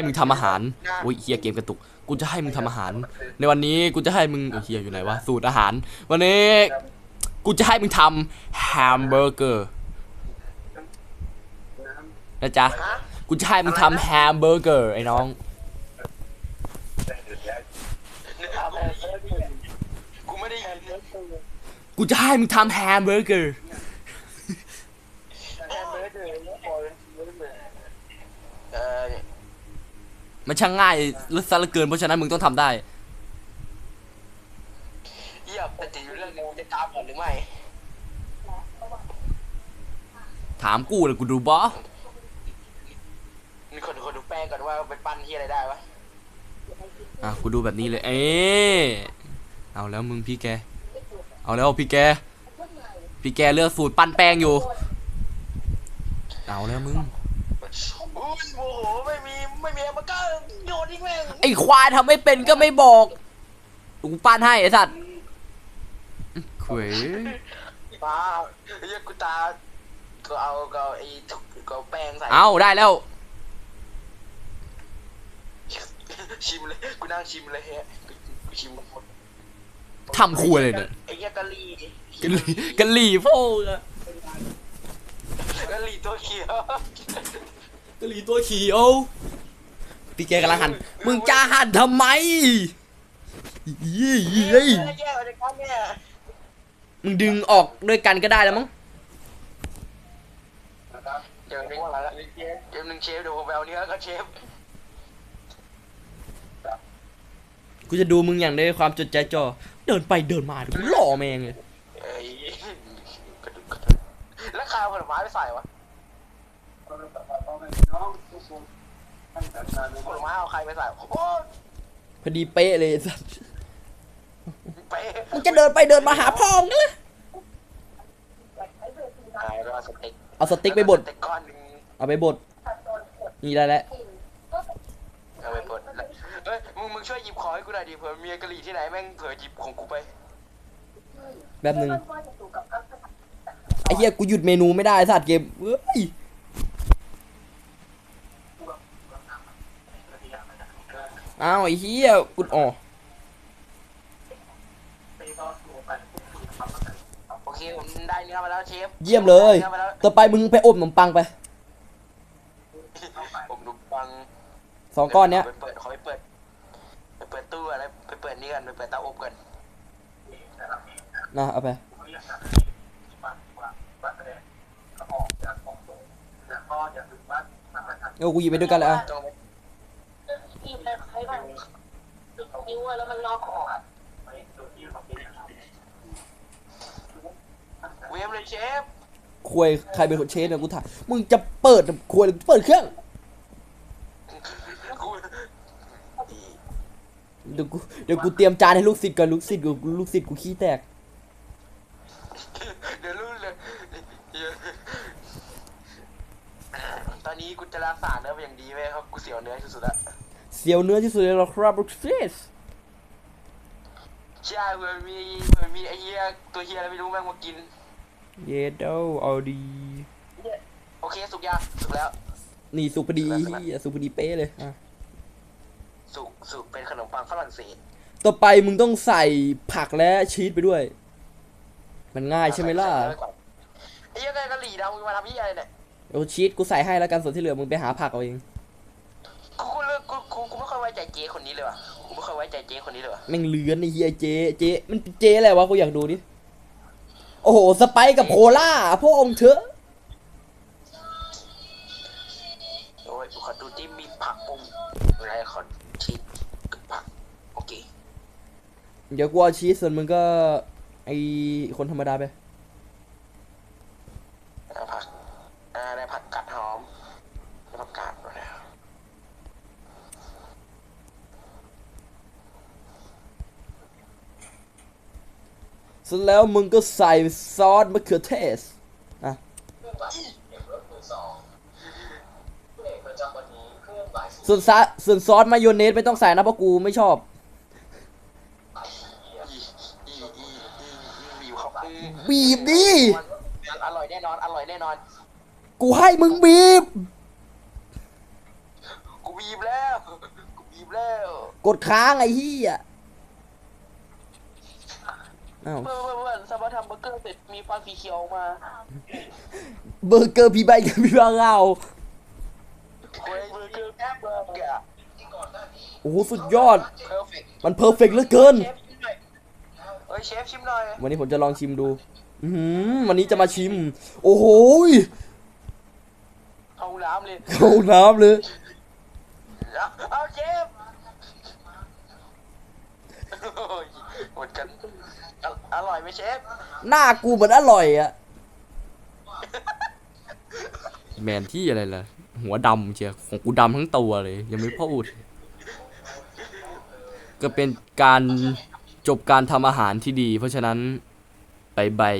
ให้มึงทำอาหารอุ้ยเฮียเกมกระตุก กูจะให้มึงทำอาหาร ในวันนี้กูจะให้มึงเอ้ยเฮียอยู่ไหนวะสูตรอาหาร วันนี้กูจะให้มึงทำแฮมเบอร์เกอร์นะจ๊ะฮะกูจะให้มึงทำแฮมเบอร์เกอร์ไอ้น้องกูไม่ได้ยินกูจะให้มึงทำแฮมเบอร์เกอร์ เออ มันช่างง่ายและซะเหลือเกินเพราะฉะนั้นมึงต้องทำได้ เยี่ยมแต่ติดอยู่เรื่องนึงจะตามก่อนหรือไม่ถามกูเลยกูดูบอมีคนคนดูแป้งก่อนว่าเป็นปั้นที่อะไรได้วะอะกูดูแบบนี้เลย เอ๊ะเอาแล้วมึงพี่แก เอาแล้วพี่แก พี่แกเลือกสูตรปั้นแป้งอยู่ เอาแล้วมึง อุ้ยโมโหไม่มี ไม่มีมันก็โยนทิ้งแม่งไอ้ควายทำไม่เป็นก็ไม่บอกกูปั้นให้ไอ้สัตว์เขวยป้าเยี่ยกูตาก็เอาก็เอาไอ้ทุกก็เอาแป้งใส่เอาได้แล้ว ชิมเลยกูนั่งชิมเลยฮะกูชิมหมดทำครัวเลยเนี่ยไอ้เหี้ยกะหรี่กะหรี่กะหรี่โฟ้อะกะหรี่ตัวเขียว กะหรี่ตัวเขียว พี่แกกำลังหัน มึงจะหันทำไมยี่ยี่เฮ้ยแย่กว่าจะกันเนี่ยมึงดึงออกด้วยกันก็ได้แล้วมั้งเดี๋ยวนึงว่าแล้วเดี๋ยวนึงเชฟเดี๋ยวผมไปเอาเนื้อก็เชฟกูจะดูมึงอย่างด้วยความจดใจจ่อเดินไปเดินมาเดี๋ยวกูหล่อแมงเลยเอ้ยกระดุกกระดุกแล้วข้าวผลไม้ไปใส่วะ ผลไม้เอาใครไปใส่โอ้โหพอดีเป๊ะเลยไอ้สัสเป๊ะมึงจะเดินไปเดินมาหาพ่อมึงนะตายแล้วสเต็กเอาสติ๊กไปบด สเต็กก้อนหนึ่งเอาไปบด นี่ได้แล้วเอาไปบดแล้วเฮ้ยมึงมึงช่วยหยิบของให้กูหน่อยดิเผื่อมียกะหรี่ที่ไหนแม่งเผื่อหยิบของกูไปแบบหนึ่งไอ้เหี้ยกูหยุดเมนูไม่ได้ไอ้สัตว์เกมเอ้ย อ้าวไอ้เหี้ยกูอ๋อโอเคผมได้เนื้อมาแล้วเชฟเยี่ยมเลย ได้นื้อมาแล้วต่อไปมึงไปอบขนมปังไปผมดูฟังสองก้อนเนี้ยไปเปิดขอไปเปิดไปเปิดตู้อะไรไปเปิดนี่กันไปเปิดเตาอบกันนะเอาไปเออกูหยิบไปด้วยกันเลยอะต้องไป กินไปใครบ้าง นิ้วอะแล้วมันล็อกออกอะเวฟเลยเชฟควยใครเป็นคนเชฟเนี่ยกูถามมึงจะเปิดควยหรือเปิดเครื่องกูเดี๋ยวกูเดี๋ยวกูเตรียมจานให้ลูกศิษย์ก่อนลูกศิษย์กูลูกศิษย์กูขี้แตกเดี๋ยวรู้เลยตอนนี้กูจะรักษาเนื้อเป็นอย่างดีเว้ยครับกูเสียวเนื้อที่สุดละเสียวเนื้อที่สุดเลยหรอครับลูกศิษย์ ใช่เผื่อมีเผื่อมีไอ้เหี้ยตัวเหี้ยอะไรไม่รู้แม่งมากิน เยโดเอาดี โอเคสุกยังสุกแล้ว นี่สุกพอดีเหี้ยสุกพอดีเป๊ะเลยอะสุกสุกเป็นขนมปังฝรั่งเศสต่อไปมึงต้องใส่ผักและชีสไปด้วย มันง่ายใช่ไหมล่ะไอ้เหี้ยกะหรี่ดำมึงมาทำเหี้ยอะไรเนี่ยเอาชีสกูใส่ให้แล้วกันส่วนที่เหลือมึงไปหาผักเอาเองกูกูเลิกกูกูกูไม่ค่อยไว้ใจเจ๊คนนี้เลยว่ะกูไม่ค่อ ยไว้ใจเจ๊คนนี้เลยว่ะแม่งเลือนไอ้เฮียเจ๊เจ๊มันเจ๊อะไรวะกูอยากดูดิโอ้โหสไปซ์กับโคล่าพวกองค์เถอะโอ้ยกูขอดูที่มีผักปุ้มอะไรขอชีสกับผักโอเคเดี๋ยวกูเอาชีสส่วนมึงก็ไอคนธรรมดาไป แล้วผักอ่าได้ผักกัดหอมแล้วผักกาดมาแล้ว เสร็จแล้วมึงก็ใส่ซอสมะเขือเทศอะส่วนซะส่วนซอสมายองเนสไม่ต้องใส่นะเพราะกูไม่ชอบอีอีอีอีอีบีบเขาอืมบีบดิอร่อยแน่นอนอร่อยแน่นอน กูให้มึงบีบ กูบีบแล้วกดค้างไอ้เหี้ย อ้าวเพื่อนเพื่อนสมมติทำเบอร์เกอร์เสร็จมีฟันสีเขียวออกมาเบอร์เกอร์พี่ใบกับพี่บางเอาเฮ้ยเบอร์เกอร์แป๊บเบอร์เกอร์โอ้โหสุดยอด เพอร์เฟกต์มันเพอร์เฟกต์เหลือเกิน เชฟชิมหน่อยเฮ้ยเชฟชิมหน่อยวันนี้ผมจะลองชิมดู อือหือวันนี้จะมาชิม โอ้โหยเอาน้ำเลย เข้าน้ำเลย เอาเอาเชฟโอ้ยหมดกันออร่อย ไหมเชฟหน้ากูเหมือนอร่อยอะแมนที่อะไรล่ะ หัวดำเชียวของกูดำทั้งตัวเลย ยังไม่พูด ก็เป็นการจบการทำอาหารที่ดี เพราะฉะนั้นบายบาย